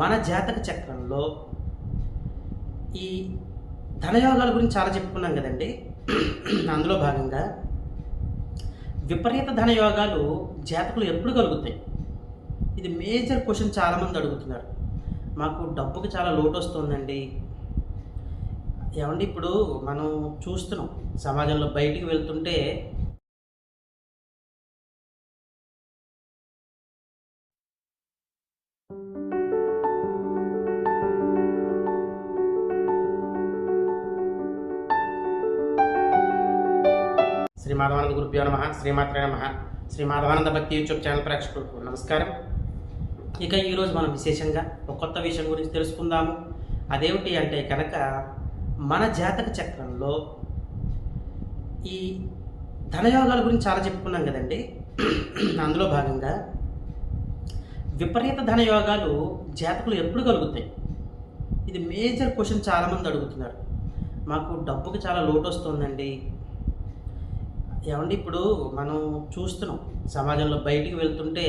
మన జాతక చక్రంలో ఈ ధనయోగాల గురించి చాలా చెప్పుకున్నాం కదండి. అందులో భాగంగా విపరీత ధనయోగాలు జాతకులు ఎప్పుడు కలుగుతాయి? ఇది మేజర్ క్వశ్చన్ చాలామంది అడుగుతున్నారు. మాకు డబ్బుకి చాలా లోటు వస్తుందండి ఏమండి ఇప్పుడు మనం చూస్తున్నాం సమాజంలో బయటికి వెళ్తుంటే శ్రీ మాధవానంద గురుభ్యో నమ శ్రీమాత్రే నమ శ్రీ మాధవానంద భక్తి యూట్యూబ్ ఛానల్ ప్రేక్షకులకు నమస్కారం. ఇక ఈరోజు మనం విశేషంగా ఒక కొత్త విషయం గురించి తెలుసుకుందాము. అదేమిటి అంటే కనుక మన జాతక చక్రంలో ఈ ధనయోగాల గురించి చాలా చెప్పుకున్నాం కదండి. అందులో భాగంగా విపరీత ధనయోగాలు జాతకులు ఎప్పుడు కలుగుతాయి? ఇది మేజర్ క్వశ్చన్ చాలామంది అడుగుతున్నారు. మాకు డబ్బుకి చాలా లోటు వస్తుందండి. ఏమండి ఇప్పుడు మనం చూస్తున్నాం సమాజంలో బయటికి వెళ్తుంటే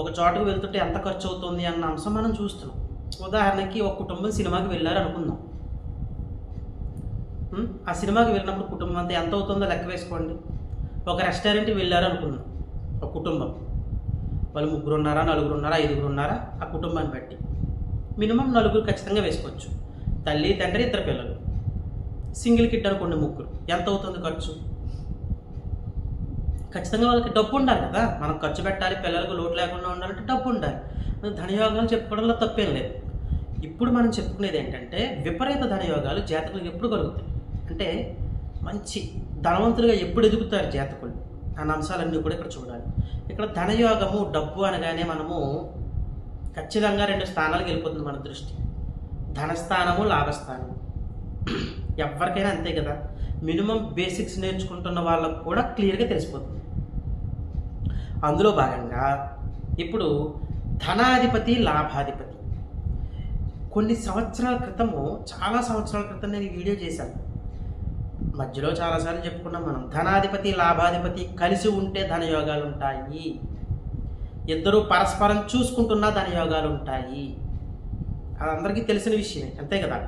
ఒక చోటకు వెళ్తుంటే ఎంత ఖర్చు అవుతుంది అన్న అంశం మనం చూస్తున్నాం. ఉదాహరణకి ఒక కుటుంబం సినిమాకి వెళ్ళారు అనుకుందాం ఆ సినిమాకి వెళ్ళినప్పుడు కుటుంబం అంతా ఎంత అవుతుందో లెక్క వేసుకోండి. ఒక రెస్టారెంట్కి వెళ్ళారు అనుకుందాం ఒక కుటుంబం. వాళ్ళు ముగ్గురు ఉన్నారా నలుగురు ఉన్నారా ఐదుగురు ఉన్నారా ఆ కుటుంబాన్ని బట్టి. మినిమం నలుగురు ఖచ్చితంగా వేసుకోవచ్చు. తల్లి తండ్రి ఇద్దరు పిల్లలు. సింగిల్ కిట్ అనుకోండి ముగ్గురు. ఎంత అవుతుంది ఖర్చు? ఖచ్చితంగా వాళ్ళకి డబ్బు ఉండాలి కదా. మనం ఖర్చు పెట్టాలి పిల్లలకు లోటు లేకుండా ఉండాలంటే డబ్బు ఉండాలి. ధనయోగాలు చెప్పుకోవడంలో తప్పేం లేదు. ఇప్పుడు మనం చెప్పుకునేది ఏంటంటే విపరీత ధనయోగాలు జాతకులకు ఎప్పుడు కలుగుతాయి? అంటే మంచి ధనవంతులుగా ఎప్పుడు ఎదుగుతారు జాతకులు? అన్న అంశాలన్నీ కూడా ఇక్కడ చూడాలి. ఇక్కడ ధనయోగము డబ్బు అనగానే మనము ఖచ్చితంగా రెండు స్థానాలకు వెళ్ళిపోతుంది మన దృష్టి. ధనస్థానము లాభస్థానము. ఎవరికైనా అంతే కదా. మినిమం బేసిక్స్ నేర్చుకుంటున్న వాళ్ళకు కూడా క్లియర్గా తెలిసిపోతుంది. అందులో భాగంగా ఇప్పుడు ధనాధిపతి లాభాధిపతి. కొన్ని సంవత్సరాల క్రితము చాలా సంవత్సరాల క్రితం నేను వీడియో చేశాను. మధ్యలో చాలాసార్లు చెప్పుకున్నాం మనం ధనాధిపతి లాభాధిపతి కలిసి ఉంటే ధనయోగాలు ఉంటాయి ఇద్దరూ పరస్పరం చూసుకుంటున్న ధనయోగాలు ఉంటాయి అది అందరికీ తెలిసిన విషయమే అంతే కదా.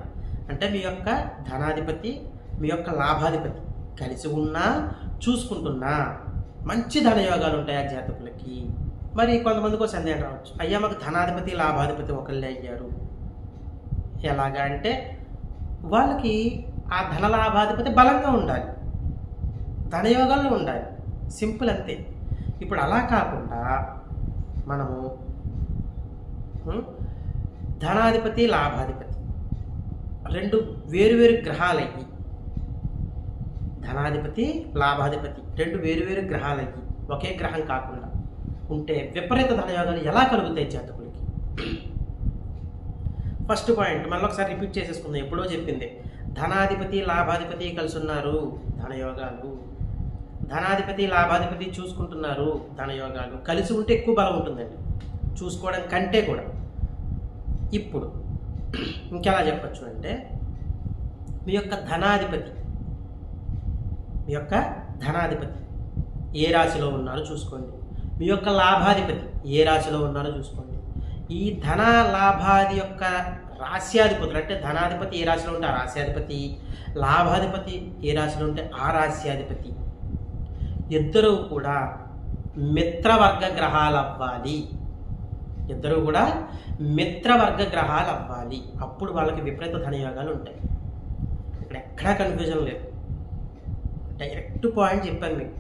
అంటే మీ యొక్క ధనాధిపతి మీ యొక్క లాభాధిపతి. కలిసి ఉన్నా చూసుకుంటున్నా. మంచి ధనయోగాలు ఉంటాయి ఆ జాతకులకి. మరి కొంతమందికి సందేహం రావచ్చు. అయ్యా మాకు ధనాధిపతి లాభాధిపతి ఒకళ్ళే అయ్యారు. ఎలాగా అంటే వాళ్ళకి ఆ ధన లాభాధిపతి బలంగా ఉండాలి. ధనయోగాల్లో ఉండాలి. సింపుల్ అంతే. ఇప్పుడు అలా కాకుండా మనము ధనాధిపతి లాభాధిపతి. రెండు వేరువేరు గ్రహాలయ్యి ధనాధిపతి లాభాధిపతి రెండు వేరువేరు గ్రహాలయ్యి ఒకే గ్రహం కాకుండా ఉంటే విపరీత ధనయోగాలు ఎలా కలుగుతాయి జాతకులకి? ఫస్ట్ పాయింట్ మళ్ళీ ఒకసారి రిపీట్ చేసేసుకుందాం. ఎప్పుడో చెప్పింది. ధనాధిపతి లాభాధిపతి కలిసి ఉన్నారు ధనయోగాలు. ధనాధిపతి లాభాధిపతి చూసుకుంటున్నారు ధనయోగాలు. కలిసి ఉంటే ఎక్కువ బలం ఉంటుందండి. చూసుకోవడం కంటే కూడా. ఇప్పుడు ఇంకెలా చెప్పచ్చు అంటే మీ యొక్క ధనాధిపతి మీ యొక్క ధనాధిపతి ఏ రాశిలో ఉన్నారో చూసుకోండి. మీ యొక్క లాభాధిపతి ఏ రాశిలో ఉన్నారో చూసుకోండి. ఈ ధన లాభాది యొక్క రాశ్యాధిపతులు అంటే ధనాధిపతి ఏ రాశిలో ఉంటే ఆ రాశ్యాధిపతి లాభాధిపతి ఏ రాశిలో ఉంటే ఆ రాశ్యాధిపతి. ఇద్దరూ కూడా మిత్రవర్గ గ్రహాలు అవ్వాలి ఇద్దరు కూడా మిత్రవర్గ గ్రహాలు అవ్వాలి. అప్పుడు వాళ్ళకి విపరీత ధనయోగాలు ఉంటాయి. ఇక్కడ ఎక్కడా కన్ఫ్యూజన్ లేదు. డైరెక్ట్ పాయింట్ చెప్పాను మీకు.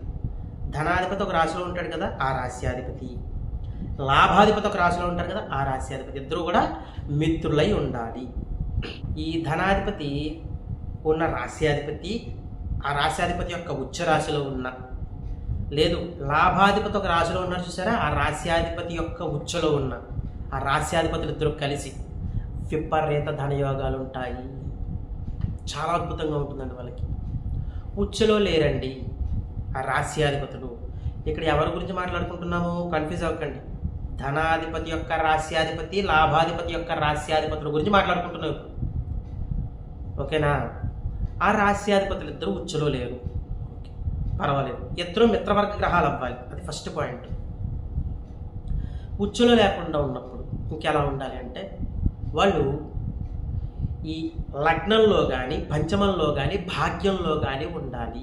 ధనాధిపతి ఒక రాశిలో ఉంటాడు కదా ఆ రాశ్యాధిపతి. లాభాధిపతి ఒక రాశిలో ఉంటారు కదా ఆ రాశ్యాధిపతి. ఇద్దరు కూడా మిత్రులై ఉండాలి. ఈ ధనాధిపతి ఉన్న రాశ్యాధిపతి ఆ రాశ్యాధిపతి యొక్క ఉచ్చ రాశిలో ఉన్న లేదు లాభాధిపతి ఒక రాశిలో ఉన్నారు చూసారా? ఆ రాశ్యాధిపతి యొక్క ఉచ్చలో ఉన్న ఆ రాశ్యాధిపతులు ఇద్దరు కలిసి విపరీత ధనయోగాలు ఉంటాయి. చాలా అద్భుతంగా ఉంటుందండి వాళ్ళకి. ఉచ్చలో లేరండి ఆ రాశ్యాధిపతులు. ఇక్కడ ఎవరి గురించి మాట్లాడుకుంటున్నాము? కన్ఫ్యూజ్ అవ్వకండి. ధనాధిపతి యొక్క రాశ్యాధిపతి లాభాధిపతి యొక్క రాశ్యాధిపతుల గురించి మాట్లాడుకుంటున్నాం ఓకేనా? ఆ రాశ్యాధిపతులు ఇద్దరు ఉచ్చలో లేరు. పర్వాలేదు. ఇద్దరు మిత్రవర్గ గ్రహాలు అవ్వాలి అది ఫస్ట్ పాయింట్ ఉచ్చులు లేకుండా ఉన్నప్పుడు ఇంకెలా ఉండాలి అంటే వాళ్ళు ఈ లగ్నంలో కానీ పంచమంలో కానీ భాగ్యంలో కానీ ఉండాలి.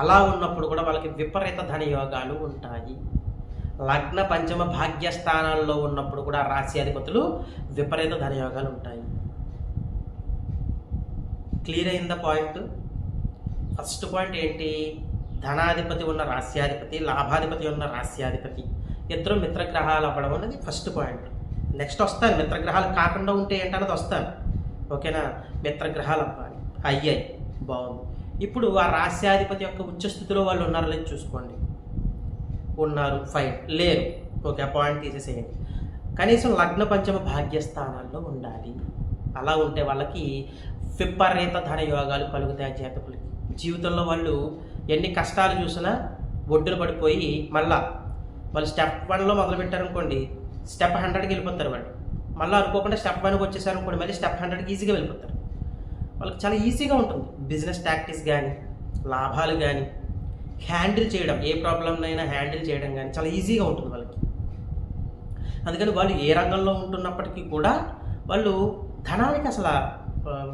అలా ఉన్నప్పుడు కూడా వాళ్ళకి విపరీత ధనయోగాలు ఉంటాయి. లగ్న పంచమ భాగ్య స్థానాల్లో ఉన్నప్పుడు కూడా రాశి అధిపతులు విపరీత ధనయోగాలు ఉంటాయి. క్లియర్ అయిందా పాయింట్ ఫస్ట్ పాయింట్ ఏంటి? ధనాధిపతి ఉన్న రాస్యాధిపతి లాభాధిపతి ఉన్న రాస్యాధిపతి ఇద్దరు మిత్రగ్రహాలు అవ్వడం అనేది ఫస్ట్ పాయింట్. నెక్స్ట్ వస్తాను మిత్రగ్రహాలు కాకుండా ఉంటే ఏంటన్నది వస్తాను. ఓకేనా? మిత్రగ్రహాలు అవ్వాలి. అయ్యాయి. బాగుంది. ఇప్పుడు ఆ రాస్యాధిపతి యొక్క ఉచ్చస్థితిలో వాళ్ళు ఉన్నారో లేదు చూసుకోండి. ఉన్నారు. ఫైన్. లేరు. ఓకే ఆ పాయింట్ తీసేసేయండి. కనీసం లగ్న పంచమ భాగ్యస్థానాల్లో ఉండాలి. అలా ఉంటే వాళ్ళకి విపరీత ధన యోగాలు కలుగుతాయి జాతకులు జీవితంలో వాళ్ళు ఎన్ని కష్టాలు చూసినా ఒడ్డున పడిపోయి మళ్ళా వాళ్ళు స్టెప్ వన్లో మొదలుపెట్టారనుకోండి స్టెప్ హండ్రెడ్కి వెళ్ళిపోతారు వాళ్ళు. మళ్ళీ అనుకోకుండా స్టెప్ వన్కి వచ్చేసారనుకోండి మళ్ళీ స్టెప్ హండ్రెడ్కి ఈజీగా వెళ్ళిపోతారు. వాళ్ళకి చాలా ఈజీగా ఉంటుంది. బిజినెస్ ప్రాక్టీస్ కానీ లాభాలు కానీ హ్యాండిల్ చేయడం ఏ ప్రాబ్లంనైనా హ్యాండిల్ చేయడం కానీ చాలా ఈజీగా ఉంటుంది వాళ్ళకి. అందుకని వాళ్ళు ఏ రంగంలో ఉంటున్నప్పటికీ కూడా వాళ్ళు ధనానికి అసలు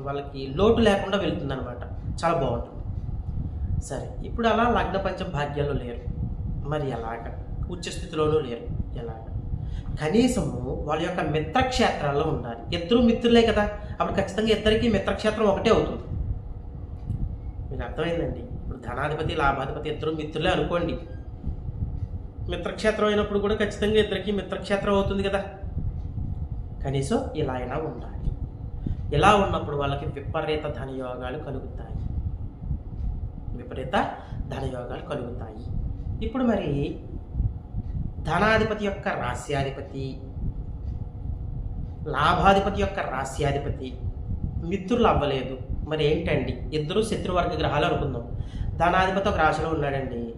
వాళ్ళకి లోటు లేకుండా వెళ్తుందనమాట చాలా బాగుంటుంది. సరే ఇప్పుడు అలా లగ్న పంచం భాగ్యాలు లేరు. మరి ఎలాగ? ఉచ్చ స్థితిలోనూ లేరు. ఎలాగ? కనీసము వాళ్ళ యొక్క మిత్రక్షేత్రాల్లో ఉండాలి. ఇద్దరు మిత్రులే కదా. అప్పుడు ఖచ్చితంగా ఇద్దరికి మిత్రక్షేత్రం ఒకటే అవుతుంది. మీకు అర్థమైందండి? ఇప్పుడు ధనాధిపతి లాభాధిపతి ఇద్దరు మిత్రులే అనుకోండి. మిత్రక్షేత్రం అయినప్పుడు కూడా ఖచ్చితంగా ఇద్దరికి మిత్రక్షేత్రం అవుతుంది కదా. కనీసం ఇలా అయినా ఉండాలి. ఇలా ఉన్నప్పుడు వాళ్ళకి విపరీత ధనయోగాలు కలుగుతాయి. విపరీత ధనయోగాలు కలుగుతాయి. ఇప్పుడు మరి ధనాధిపతి యొక్క రాస్యాధిపతి లాభాధిపతి యొక్క రాస్యాధిపతి మిత్రులు అవ్వలేదు. మరి ఏంటండి? ఇద్దరు శత్రువర్గ గ్రహాలు అనుకుందాం. ధనాధిపతి ఒక రాశిలో ఉన్నాడండి.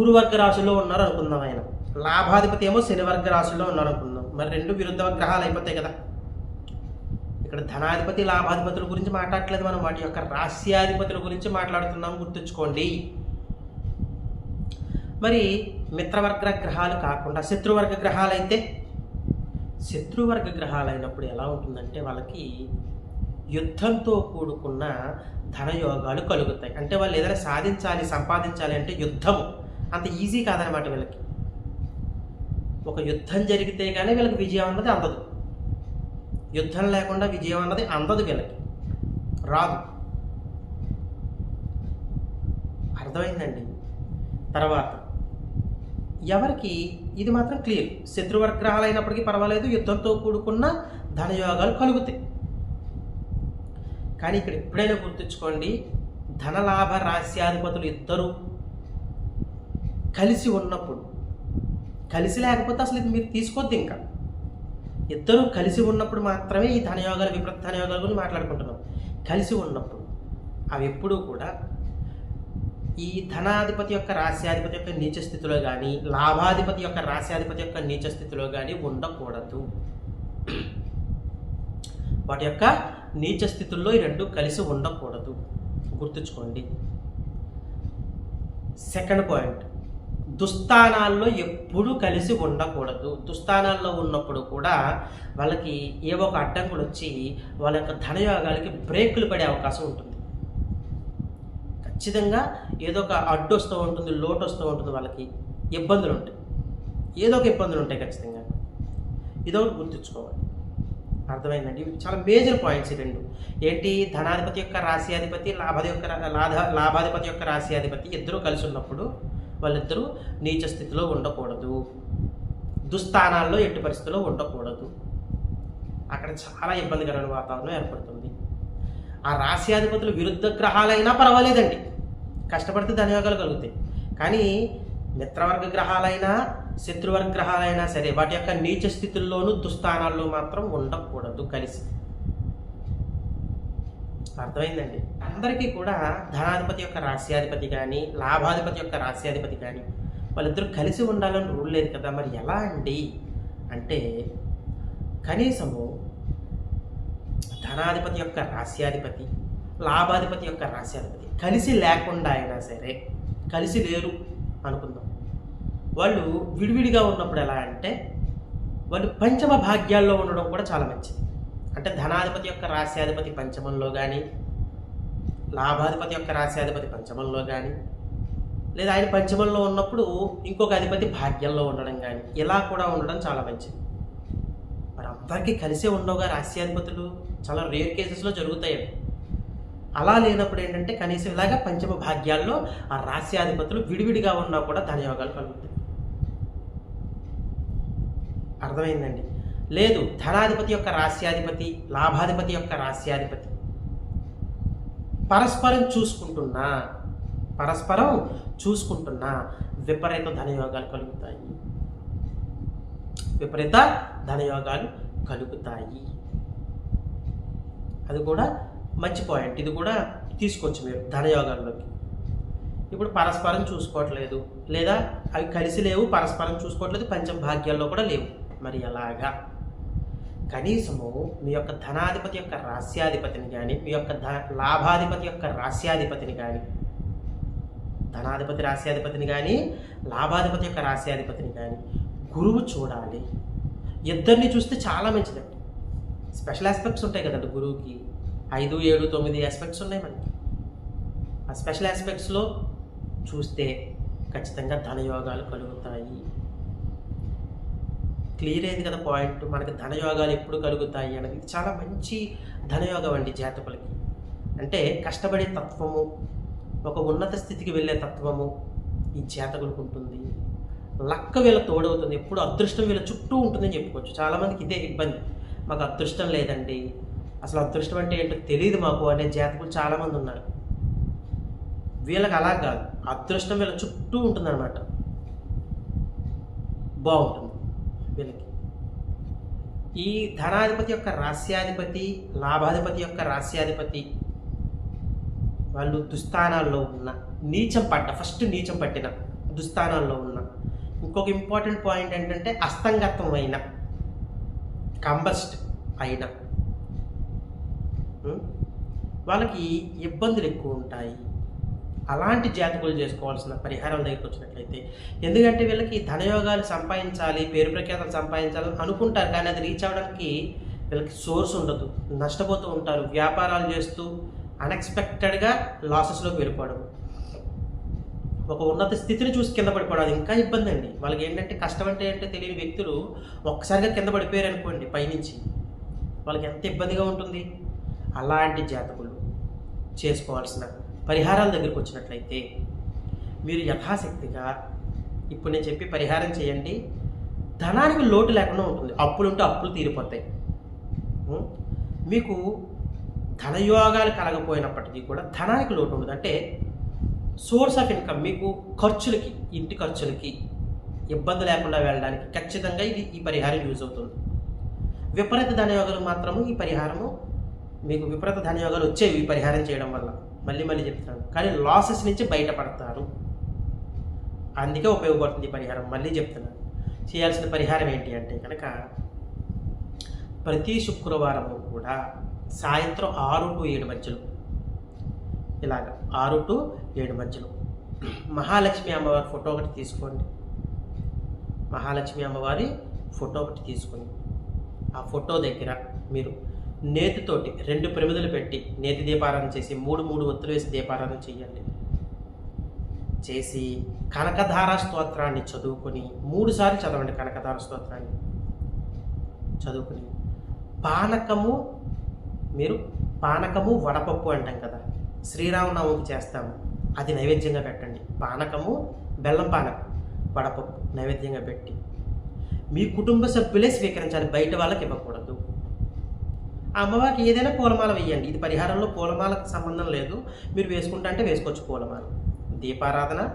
గురువర్గ రాశిలో ఉన్నారు అనుకుందాం ఆయన. లాభాధిపతి ఏమో శనివర్గ రాశిలో ఉన్నారు అనుకుందాం మరి రెండు విరుద్ధ గ్రహాలు అయిపోతాయి కదా. ఇక్కడ ధనాధిపతి లాభాధిపతుల గురించి మాట్లాడట్లేదు మనం. వాటి యొక్క రాస్యాధిపతుల గురించి మాట్లాడుతున్నాం. గుర్తుంచుకోండి. మరి మిత్రవర్గ గ్రహాలు కాకుండా శత్రువర్గ గ్రహాలైతే? శత్రువర్గ గ్రహాలు అయినప్పుడు ఎలా ఉంటుందంటే వాళ్ళకి యుద్ధంతో కూడుకున్న ధనయోగాలు కలుగుతాయి. అంటే వాళ్ళు ఏదైనా సాధించాలి సంపాదించాలి అంటే యుద్ధము. అంత ఈజీ కాదనమాట వీళ్ళకి. ఒక యుద్ధం జరిగితే కానీ వీళ్ళకి విజయం అన్నది అందదు. యుద్ధం లేకుండా విజయం అన్నది అందదు వీళ్ళకి. రాదు. అర్థమైందండి? తర్వాత ఎవరికి ఇది మాత్రం క్లియర్. శత్రువర్గ్రహాలు అయినప్పటికీ పర్వాలేదు యుద్ధంతో కూడుకున్న ధనయోగాలు కలుగుతాయి. కానీ ఇక్కడ ఎప్పుడైనా గుర్తుంచుకోండి ధనలాభ రాస్యాధిపతులు ఇద్దరు కలిసి ఉన్నప్పుడు కలిసి లేకపోతే అసలు ఇది మీరు తీసుకోద్ది ఇంకా. ఇద్దరు కలిసి ఉన్నప్పుడు మాత్రమే ఈ ధనయోగాలు విపరీత ధనయోగాల గురించి మాట్లాడుకుంటున్నాం. కలిసి ఉన్నప్పుడు అవి ఎప్పుడూ కూడా ఈ ధనాధిపతి యొక్క రాస్యాధిపతి యొక్క నీచ స్థితిలో కానీ లాభాధిపతి యొక్క రాస్యాధిపతి యొక్క నీచ స్థితిలో కానీ ఉండకూడదు. వాటి యొక్క నీచ స్థితుల్లో ఈ రెండు కలిసి ఉండకూడదు. గుర్తుంచుకోండి. సెకండ్ పాయింట్ దుస్థానాల్లో ఎప్పుడూ కలిసి ఉండకూడదు. దుస్థానాల్లో ఉన్నప్పుడు కూడా వాళ్ళకి ఏవో ఒక అడ్డంకులు వచ్చి వాళ్ళ యొక్క ధనయోగాలకి బ్రేకులు పడే అవకాశం ఉంటుంది. ఖచ్చితంగా ఏదో ఒక అడ్డు వస్తూ ఉంటుంది లోటు వస్తూ ఉంటుంది వాళ్ళకి. ఇబ్బందులు ఉంటాయి. ఏదో ఒక ఇబ్బందులు ఉంటాయి ఖచ్చితంగా. ఇదొకటి గుర్తుంచుకోవాలి. అర్థమైందండి? ఇవి చాలా మేజర్ పాయింట్స్ ఈ రెండు. ఏంటి? ధనాధిపతి యొక్క రాశ్యాధిపతి లాభాధి యొక్క లాభ లాభాధిపతి యొక్క రాశ్యాధిపతి ఇద్దరూ కలిసి ఉన్నప్పుడు వాళ్ళిద్దరూ నీచ స్థితిలో ఉండకూడదు. దుస్థానాల్లో ఎట్టి పరిస్థితిలో ఉండకూడదు. అక్కడ చాలా ఇబ్బందికరమైన వాతావరణం ఏర్పడుతుంది. ఆ రాశ్యాధిపతులు విరుద్ధ గ్రహాలైనా పర్వాలేదండి. కష్టపడితే ధనయోగాలు కలుగుతాయి. కానీ మిత్రవర్గ గ్రహాలైనా శత్రువర్గ గ్రహాలైనా సరే వాటి యొక్క నీచ స్థితుల్లోనూ దుస్థానాల్లో మాత్రం ఉండకూడదు కలిసి. అర్థమైందండి. అందరికీ కూడా ధనాధిపతి యొక్క రాస్యాధిపతి కానీ లాభాధిపతి యొక్క రాస్యాధిపతి కానీ వాళ్ళిద్దరూ కలిసి ఉండాలని రూల్ లేదు కదా. మరి ఎలా అండి? అంటే కనీసము ధనాధిపతి యొక్క రాస్యాధిపతి లాభాధిపతి యొక్క రాస్యాధిపతి కలిసి లేకుండా అయినా సరే కలిసి లేరు అనుకుందాం. వాళ్ళు విడివిడిగా ఉన్నప్పుడు ఎలా అంటే వాళ్ళు పంచమ భాగ్యాల్లో ఉండడం కూడా చాలా మంచిది. అంటే ధనాధిపతి యొక్క రాశ్యాధిపతి పంచమంలో కానీ లాభాధిపతి యొక్క రాశ్యాధిపతి పంచమంలో కానీ లేదా ఆయన పంచమంలో ఉన్నప్పుడు ఇంకొక అధిపతి భాగ్యంలో ఉండడం కానీ ఇలా కూడా ఉండడం చాలా మంచిది. మరి అందరికీ కలిసే ఉండవుగా రాశ్యాధిపతులు? చాలా రేర్ కేసెస్లో జరుగుతాయి అలా లేనప్పుడు ఏంటంటే కనీసం ఇలాగా పంచమ భాగ్యాల్లో ఆ రాశ్యాధిపతులు విడివిడిగా ఉన్నా కూడా ధనయోగాలు కలుగుతాయి. అర్థమైందండి? లేదు ధనాధిపతి యొక్క రాస్యాధిపతి లాభాధిపతి యొక్క రాస్యాధిపతి. పరస్పరం చూసుకుంటున్నా పరస్పరం చూసుకుంటున్నా విపరీత ధనయోగాలు కలుగుతాయి. విపరీత ధనయోగాలు కలుగుతాయి. అది కూడా మంచి పాయింట్ ఇది కూడా తీసుకోవచ్చు మీరు ధనయోగాల్లోకి. ఇప్పుడు పరస్పరం చూసుకోవట్లేదు లేదా అవి కలిసి లేవు పరస్పరం చూసుకోవట్లేదు పంచమ భాగ్యాల్లో కూడా లేవు. మరి ఎలాగా? కనీసము మీ యొక్క ధనాధిపతి యొక్క రాస్యాధిపతిని కానీ మీ యొక్క ధ లాభాధిపతి యొక్క రాస్యాధిపతిని కానీ ధనాధిపతి రాస్యాధిపతిని కానీ లాభాధిపతి యొక్క రాస్యాధిపతిని కానీ గురువు చూడాలి. ఇద్దరిని చూస్తే చాలా మంచిదండి స్పెషల్ ఆస్పెక్ట్స్ ఉంటాయి కదండి గురువుకి. ఐదు ఏడు తొమ్మిది ఆస్పెక్ట్స్ ఉన్నాయి మనకి. ఆ స్పెషల్ ఆస్పెక్ట్స్లో చూస్తే ఖచ్చితంగా ధనయోగాలు కలుగుతాయి. క్లియర్ అయింది కదా పాయింట్. మనకి ధనయోగాలు ఎప్పుడు కలుగుతాయి అనేది చాలా మంచి ధనయోగం అండి జాతకులకి. అంటే కష్టపడే తత్వము ఒక ఉన్నత స్థితికి వెళ్ళే తత్వము ఈ జాతకులకు ఉంటుంది. లక్క వీళ్ళ తోడవుతుంది. ఎప్పుడు అదృష్టం వీళ్ళ చుట్టూ ఉంటుందని చెప్పుకోవచ్చు. చాలామందికి ఇదే ఇబ్బంది. మాకు అదృష్టం లేదండి. అసలు అదృష్టం అంటే ఏంటో తెలియదు మాకు అనే జాతకులు చాలామంది ఉన్నారు. వీళ్ళకి అలా కాదు. అదృష్టం వీళ్ళ చుట్టూ ఉంటుందన్నమాట. బాగుంటుంది. వీళ్ళకి. ఈ ధనాధిపతి యొక్క రాస్యాధిపతి లాభాధిపతి యొక్క రాస్యాధిపతి వాళ్ళు దుస్థానాల్లో ఉన్న నీచం పడ్డ ఫస్ట్ నీచం పట్టిన దుస్థానాల్లో ఉన్న. ఇంకొక ఇంపార్టెంట్ పాయింట్ ఏంటంటే అస్తంగతం అయిన కంబస్ట్ అయిన. వాళ్ళకి ఇబ్బందులు ఎక్కువ ఉంటాయి. అలాంటి జాతకులు చేసుకోవాల్సిన పరిహారం దగ్గరికి వచ్చినట్లయితే ఎందుకంటే వీళ్ళకి ధనయోగాలు సంపాదించాలి పేరు ప్రఖ్యాతలు సంపాదించాలని అనుకుంటారు. కానీ అది రీచ్ అవ్వడానికి వీళ్ళకి సోర్స్ ఉండదు. నష్టపోతూ ఉంటారు. వ్యాపారాలు చేస్తూ అన్ఎక్స్పెక్టెడ్గా లాసెస్లోకి వెళ్ళిపోవడం. ఒక ఉన్నత స్థితిని చూసి కింద పడిపోవడం అది ఇంకా ఇబ్బంది అండి. వాళ్ళకి ఏంటంటే కష్టం అంటే ఏంటో తెలియని వ్యక్తులు ఒక్కసారిగా కింద పడిపోయారు అనుకోండి పైనుంచి. వాళ్ళకి ఎంత ఇబ్బందిగా ఉంటుంది? అలాంటి జాతకులు చేసుకోవాల్సిన పరిహారాల దగ్గరికి వచ్చినట్లయితే మీరు యథాశక్తిగా ఇప్పుడు నేను చెప్పి పరిహారం చేయండి. ధనానికి లోటు లేకుండా ఉంటుంది. అప్పులుంటే అప్పులు తీరిపోతాయి. మీకు ధనయోగాలు కలగపోయినప్పటికీ కూడా ధనానికి లోటు ఉండదు. అంటే సోర్స్ ఆఫ్ ఇన్కమ్ మీకు ఖర్చులకి ఇంటి ఖర్చులకి ఇబ్బంది లేకుండా వెళ్ళడానికి ఖచ్చితంగా ఇది ఈ పరిహారం యూజ్ అవుతుంది. విపరీత ధనయోగాలు మాత్రము ఈ పరిహారము మీకు విపరీత ధనయోగాలు వచ్చేవి ఈ పరిహారం చేయడం వల్ల. మళ్ళీ మళ్ళీ చెప్తున్నాను. కానీ లాసెస్ నుంచి బయటపడతారు. అందుకే ఉపయోగపడుతుంది పరిహారం. మళ్ళీ చెప్తున్నాను. చేయాల్సిన పరిహారం ఏంటి అంటే కనుక ప్రతి శుక్రవారం కూడా సాయంత్రం ఆరు టు ఏడు మధ్యలో. ఇలాగ ఆరు టు ఏడు మధ్యలో. మహాలక్ష్మి అమ్మవారి ఫోటో ఒకటి తీసుకోండి. మహాలక్ష్మి అమ్మవారి ఫోటో ఒకటి తీసుకొని ఆ ఫోటో దగ్గర మీరు నేతితోటి రెండు ప్రమిదలు పెట్టి నేతి దీపారాధన చేసి మూడు మూడు ఒత్తులు వేసి దీపారాధన చేయండి. చేసి కనకధార స్తోత్రాన్ని చదువుకొని మూడుసార్లు చదవండి కనకధార స్తోత్రాన్ని. చదువుకుని పానకము మీరు పానకము వడపప్పు అంటాం కదా శ్రీరామనవమికి చేస్తాము. అది నైవేద్యంగా పెట్టండి. పానకము బెల్లం పానకం వడపప్పు నైవేద్యంగా పెట్టి మీ కుటుంబ సభ్యులే స్వీకరించాలి. బయట వాళ్ళకి ఇవ్వకూడదు. ఆ అమ్మవారికి ఏదైనా పూలమాల వేయండి. ఇది పరిహారంలో పూలమాలకు సంబంధం లేదు. మీరు వేసుకుంటా అంటే వేసుకోవచ్చు పూలమాల. దీపారాధన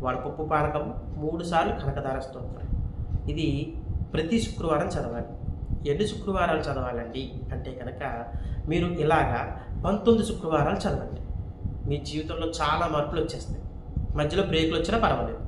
వడపప్పు పానకం మూడు సార్లు కనకదార స్తోత్రం. ఇది ప్రతి శుక్రవారం చదవాలి. ఎన్ని శుక్రవారాలు చదవాలండి? అంటే కనుక మీరు ఇలాగా పంతొమ్మిది శుక్రవారాలు చదవండి. మీ జీవితంలో చాలా మార్పులు వచ్చేస్తాయి. మధ్యలో బ్రేక్లు వచ్చినా పర్వాలేదు.